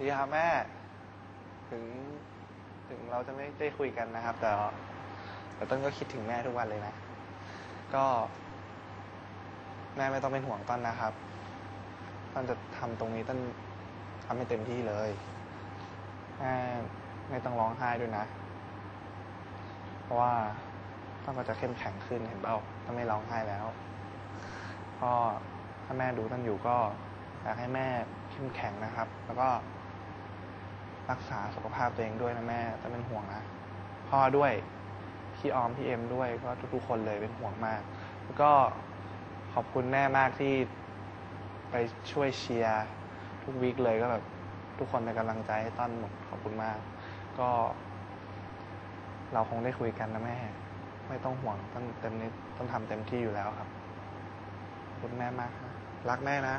ดีครับแม่ ถึง ถึงเราจะไม่ได้คุยกันนะครับ แต่แต่ต้นก็คิดถึงแม่ทุกวันเลยนะ ก็ แม่ไม่ต้องเป็นห่วงต้นนะครับต้นจะทำตรงนี้ต้นทำให้เต็มที่เลยแม่ไม่ต้องร้องไห้ด้วยนะ เพราะว่าต้นก็จะเข้มแข็งขึ้นเห็นเปล่าต้นไม่ร้องไห้แล้วก็ถ้าแม่ดูต้นอยู่ก็อยากให้แม่เข้มแข็งนะครับ แล้วก็ รักษาสุขภาพตัวเองด้วยนะแม่ต้นเป็นห่วงนะ พ่อด้วย พี่ออมพี่เอ็มด้วยก็ทุกๆคนเลยเป็นห่วงมาก แล้วก็ขอบคุณแม่มากที่ไปช่วยเชียร์ทุกวีคเลยก็แบบทุกคนเป็นกำลังใจให้ต้นหมดขอบคุณมาก ก็ เราคงได้คุยกันนะแม่ ไม่ต้องห่วงต้นเต็มนี้ต้นทำเต็มที่อยู่แล้วครับขอบคุณแม่มากนะรักแม่นะ